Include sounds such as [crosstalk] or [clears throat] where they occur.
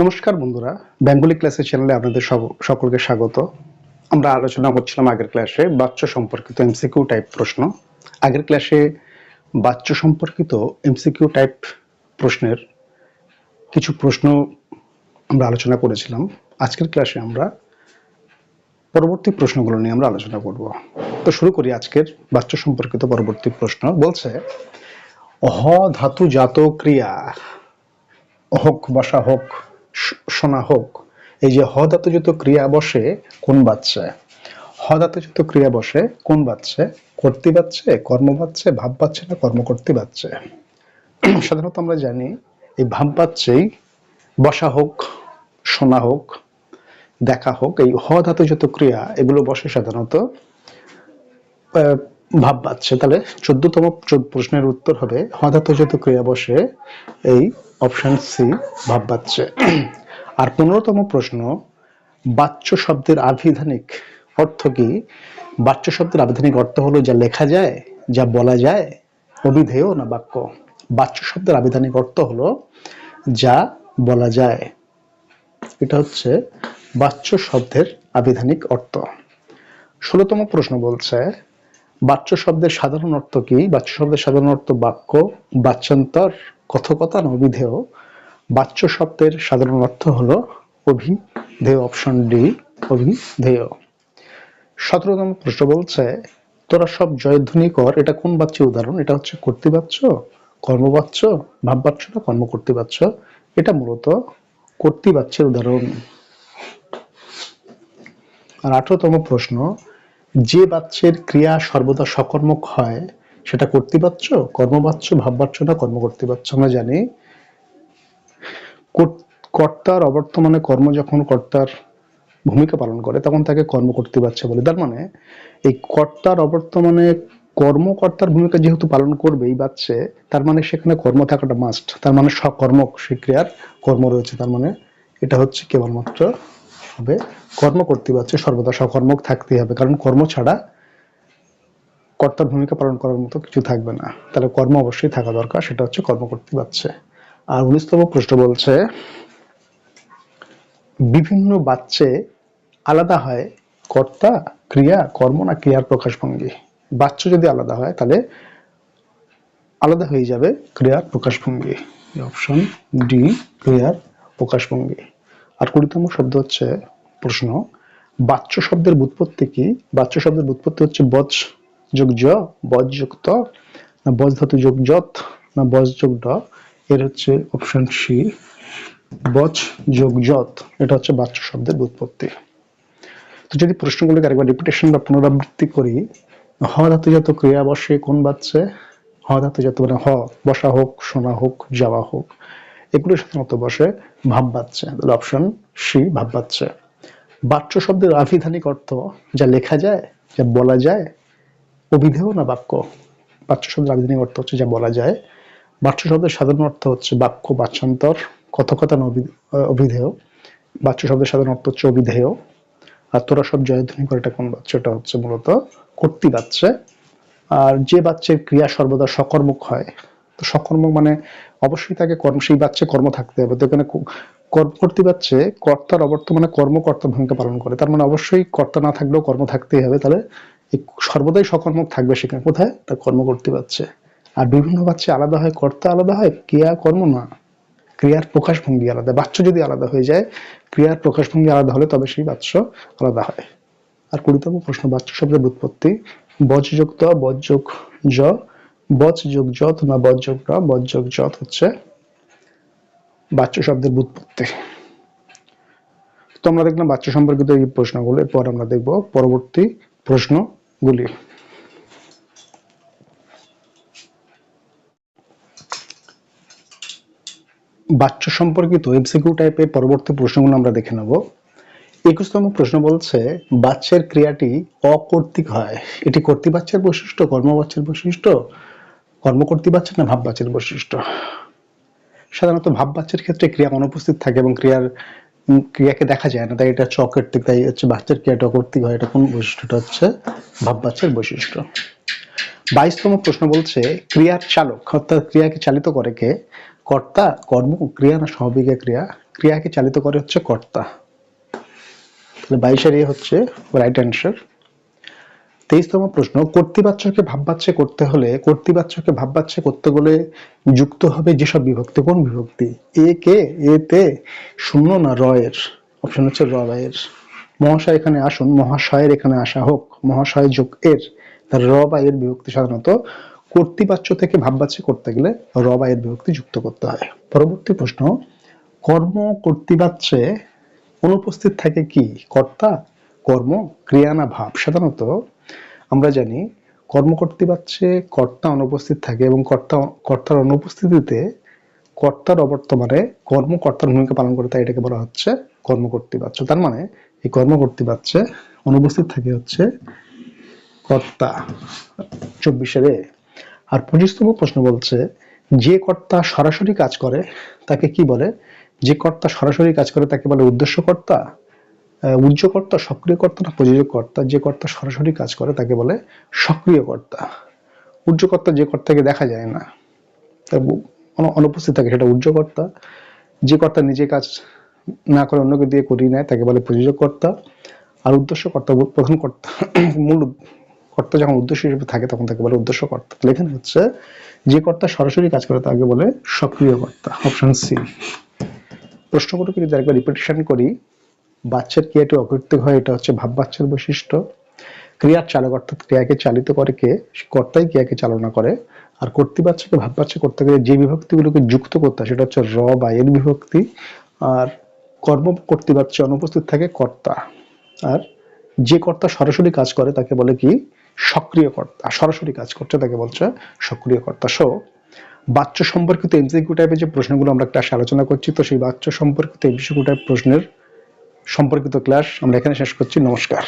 নমস্কার বন্ধুরা, বেঙ্গলি ক্লাসের চ্যানেলে আপনাদের সকলকে স্বাগত। আমরা আলোচনা করছিলাম আগের ক্লাসে বাচ্চ সম্পর্কিত এমসিকিউ টাইপ প্রশ্ন। আগের ক্লাসে বাচ্চ সম্পর্কিত এমসিকিউ টাইপ প্রশ্নের কিছু প্রশ্ন আমরা আলোচনা করেছিলাম। আজকের ক্লাসে আমরা পরবর্তী প্রশ্নগুলো নিয়ে আমরা আলোচনা করব। তো শুরু করি আজকের বাচ্চ সম্পর্কিত পরবর্তী প্রশ্ন। বলছে হ ধাতু জাত ক্রিয়া হোক বসা হোক শোনা হোক, এই যে হ ধাতুযুক্ত ক্রিয়া বসে কোন বাচ্চা? হ ধাতুযুক্ত ক্রিয়া বসে কোন বাচ্চা? কর্তৃ বাচ্চে, কর্ম বাচ্চে, ভাব বাচ্চে না কর্ম কর্তৃ বাচ্চে? [clears throat] সাধারণত আমরা জানি এই ভাব বাচ্চেই বসা হোক, শোনা হোক, দেখা হোক, এই হ ধাতুযুক্ত ক্রিয়া এগুলো বসে সাধারণত ভাব পাচ্ছে তাহলে চোদ্দতম প্রশ্নের উত্তর হবে হঠাৎযত ক্রিয়া বসে এই অপশন সি ভাব পাচ্ছে আর পনেরোতম প্রশ্ন, বাচ্য শব্দের আভিধানিক অর্থ কি? বাচ্য শব্দের আভিধানিক অর্থ হলো যা লেখা যায়, যা বলা যায় অবিধেয় না বাক্য? বাচ্য শব্দের আবিধানিক অর্থ হলো যা বলা যায়। এটা হচ্ছে বাচ্য শব্দের আবিধানিক অর্থ। ষোলোতম প্রশ্ন বলছে, বাচ্য শব্দের সাধারণ অর্থ কি? বাচ্য শব্দের সাধারণ অর্থ বাক্য, বাচ্যান্তর কথকতা অভিধেয় বাচ্য শব্দের সাধারণ অর্থ হলো অভিধেয় অপশন ডি অভিধেয়। সতেরোতম প্রশ্ন বলছে, তোরা সব জয়ধ্বনি কর, এটা কোন বাচ্যের উদাহরণ? এটা হচ্ছে কর্তৃবাচ্য, কর্মবাচ্য, ভাববাচ্য না কর্মকর্তৃবাচ্য? এটা মূলত কর্তৃবাচ্যের উদাহরণ। আর আঠারোতম প্রশ্ন, যে বাচ্চের ক্রিয়া সর্বদা সকর্মক হয় সেটা কর্তৃবাচ্য কর্মবাচ্য ভাববাচ্য না? কর্ম কর্মকর্তৃবাচ্য আমরা জানি। কর- কর্তার অবর্তমানে কর্ম যখন কর্তার ভূমিকা পালন করে, তখন তাকে কর্মকর্তৃবাচ্য বলে। তার মানে এই কর্তার অবর্তমানে কর্মকর্তার ভূমিকা যেহেতু পালন করবে এই বাচ্চে তার মানে সেখানে কর্ম থাকাটা মাস্ট তার মানে সকর্ম ক্রিয়ার কর্ম রয়েছে। তার মানে এটা হচ্ছে কেবলমাত্র হবে কর্ম করতে পারছে। সর্বদা সকর্মক থাকতেই হবে। কারণ কর্ম ছাড়া কর্তার ভূমিকা পালন করার মতো কিছু থাকবে না। তাহলে কর্ম অবশ্যই থাকা দরকার, সেটা হচ্ছে কর্ম করতে পারছে আর উনিশতম প্রশ্ন বলছে, বিভিন্ন বাচ্চে আলাদা হয় কর্তা, ক্রিয়া, কর্ম না ক্রিয়ার প্রকাশভঙ্গি? বাচ্চ যদি আলাদা হয়, তাহলে আলাদা হয়ে যাবে ক্রিয়ার প্রকাশভঙ্গি। অপশন ডি, ক্রিয়ার প্রকাশভঙ্গি। আর কুড়িতম শব্দ হচ্ছে প্রশ্ন বাচ্য শব্দের বুৎপত্তি কি? বাচ্য শব্দের বুৎপত্তি হচ্ছে বজ যোগ জ বজ যোগ না বজ ধাতু যোগ যত, না বজ যোগ ড, এর হচ্ছে অপশন সি বজ যোগ যত, এটা হচ্ছে বাচ্য শব্দের বুৎপত্তি তো যদি প্রশ্নগুলোকে আরেকবার রিপিটেশন বা পুনরাবৃত্তি করি, হ ধাতুজাত ক্রিয়া বসে কোন বাচ্চে? হ ধাতুজাত মানে হ, বসা হোক, শোনা হোক, যাওয়া হোক, এগুলো সাধারণত বসে ভাব বাচ্চে। অপশন সি ভাব বাচ্চে। বাচ্য শব্দের আভিধানিক অর্থ যা লেখা যায়, যা বলা যায় অভিধেয় না বাক্য? বাচ্য শব্দের আভিধানিক অর্থ হচ্ছে যা বলা যায়। বাচ্য শব্দের সাধারণ অর্থ হচ্ছে বাক্য, বাচ্যান্তর কথকথন অভিধেয়। বাচ্য শব্দের সাধারণ অর্থ হচ্ছে অভিধেয়। আর তোরা সব জয়ধ্বনি করে এটা কোন বাচ্চাটা হচ্ছে মূলত কর্তৃ বাচ্চা। আর যে বাচ্চার ক্রিয়া সর্বদা সকর্মক হয়, তো সকর্মক মানে অবশ্যই তাকে কর্ম, সেই বাচ্চা কর্ম থাকতে হবে। তো এখানে ক- কর্ম করতে পারছে কর্তার অবর্তমানে কর্মকর্তা ভূমিকা পালন করে। তার মানে অবশ্যই কর্তা না থাকলেও কর্ম থাকতেই হবে। তাহলে সর্বদাই সকর্মক থাকবে সেখানে। কোথায়? তা কর্ম করতে পারছে। আর বিভিন্ন বাচ্চা আলাদা হয়, কর্তা আলাদা হয়, ক্রিয়া কর্ম না। ক্রিয়ার প্রকাশভঙ্গি আলাদা। বাচ্চ যদি আলাদা হয়ে যায়, ক্রিয়ার প্রকাশভঙ্গি আলাদা হলে তবে সেই বাচ্চ আলাদা হয়। আর কুড়িতম প্রশ্ন, বাচ্চ শব্দের উৎপত্তি। বজ যোগ ত, বজ যোগ জ। বজ যোগ যত না বজ যোগ র, বজ যত হচ্ছে বাচ্চ শব্দের উৎপত্তি। তো আমরা দেখলাম বাচ্চ সম্পর্কিত এই প্রশ্নগুলো। এরপর আমরা দেখব পরবর্তী প্রশ্নগুলি। বাচ্চ সম্পর্কিত এমসিকিউ টাইপের পরবর্তী প্রশ্নগুলো আমরা দেখে নেব। একুশতম প্রশ্ন বলছে, বাচ্চার ক্রিয়াটি অকর্তৃক হয়। এটি কর্তৃবাচ্যের বৈশিষ্ট্য, কর্মবাচ্যের বৈশিষ্ট্য, কর্মকর্তৃবাচ্যের না ভাববাচ্যের বৈশিষ্ট্য? সাধারণত ভাববাচ্যের ক্ষেত্রে ক্রিয়া অনুপস্থিত থাকে এবং ক্রিয়ার ক্রিয়াকে দেখা যায় না, তাই এটা চকের তাই হচ্ছে বাচ্চার ক্রিয়াটা কর্তৃক হয়, এটা কোন বৈশিষ্ট্যটা হচ্ছে ভাববাচ্যের বৈশিষ্ট্য। বাইশতম প্রশ্ন বলছে, ক্রিয়ার চালক, অর্থাৎ ক্রিয়াকে চালিত করে কে? কর্তা, কর্ম, ক্রিয়া না সহবিকা ক্রিয়া? ক্রিয়াকে চালিত করে হচ্ছে কর্তা। তাহলে বাইশের এ হচ্ছে রাইট অ্যান্সার তেইশতম প্রশ্ন, কর্তৃবাচ্যকে ভাববাচ্যে করতে হলে কর্তৃবাচ্যকে ভাববাচ্যে করতে গেলে যুক্ত হবে যেসব বিভক্তি, কোন বিভক্তি? এ কে? এতে শূন্য না রয়ের? অপশন হচ্ছে র এর মহাশয় এখানে আসুন, মহাশয়ের এখানে আসা হোক, মহাশয় যোগ এর। তার র বা এর বিভক্তি সাধারণত কর্তৃবাচ্য থেকে ভাববাচ্যে করতে গেলে র বা এর বিভক্তি যুক্ত করতে হয়। পরবর্তী প্রশ্ন, কর্ম কর্তৃবাচ্যে অনুপস্থিত থাকে কি? কর্তা কর্ম ক্রিয়া না ভাব। সাধারণত আমরা জানি কর্মকর্তৃবাচ্যে কর্তা অনুপস্থিত থাকে এবং কর্তা কর্তার অনুপস্থিতিতে কর্তার অবর্তমানে কর্মকর্তার ভূমিকা পালন করে তাই এটাকে বলা হচ্ছে কর্মকর্তৃবাচ্য তার মানে এই কর্মকর্তৃবাচ্যে অনুপস্থিত থাকে হচ্ছে কর্তা। চব্বিশের এ। আর পঁচিশতম প্রশ্ন বলছে যে কর্তা সরাসরি কাজ করে তাকে কি বলে? যে কর্তা সরাসরি কাজ করে তাকে বলে উদ্দেশ্যকর্তা। আহ, উজ্জ্বকর্তা সক্রিয় কর্তা না প্রযোজক কর্তা যে কর্তা সরাসরি কাজ করে তাকে বলে সক্রিয় কর্তা উজ্জ্বকর্তা যে কর্তাকে দেখা যায় না অনুপস্থিত থাকে, সেটা উজ্জ্বকর্তা যে কর্তা নিজে কাজ না করে অন্যকে দিয়ে করিয়ে নেয়, তাকে বলে প্রযোজক কর্তা আর উদ্দেশ্য কর্তা প্রধান কর্তা, [clears throat] মূল কর্তা যখন উদ্দেশ্য হিসেবে থাকে, তখন তাকে বলে উদ্দেশ্য কর্তা তাহলে এখানে হচ্ছে, যে কর্তা সরাসরি কাজ করে, তাকে বলে সক্রিয় কর্তা অপশন সি প্রশ্নগুলোকে যদি একবার রিপিটেশন করি বাচ্চার ক্রিয়াটি অকৃত্রিক হয়, এটা হচ্ছে ভাব বাচ্চার বৈশিষ্ট্য। ক্রিয়ার চালক অর্থাৎ ক্রিয়াকে চালিত করে কে? কর্তাই ক্রিয়াকে চালনা করে। আর কর্তৃবাচ্যকে ভাববাচ্য করতে গেলে যে বিভক্তিগুলোকে যুক্ত করতে হয়, সেটা হচ্ছে র বা এর বিভক্তি। আর কর্ম কর্তৃবাচ্য অনুপস্থিত থাকে কর্তা। আর যে কর্তা সরাসরি কাজ করে, তাকে বলে কি? সক্রিয় কর্তা। সরাসরি কাজ করছে, তাকে বলছে সক্রিয় কর্তা। সো বাচ্চা সম্পর্কিত এমসিকিউ টাইপের যে প্রশ্নগুলো আমরা ক্লাসে আলোচনা করছি, তো সেই বাচ্চা সম্পর্কিত এমসিকিউ টাইপ প্রশ্নের সম্পর্কিত ক্লাস আমরা এখানে শেষ করছি। নমস্কার।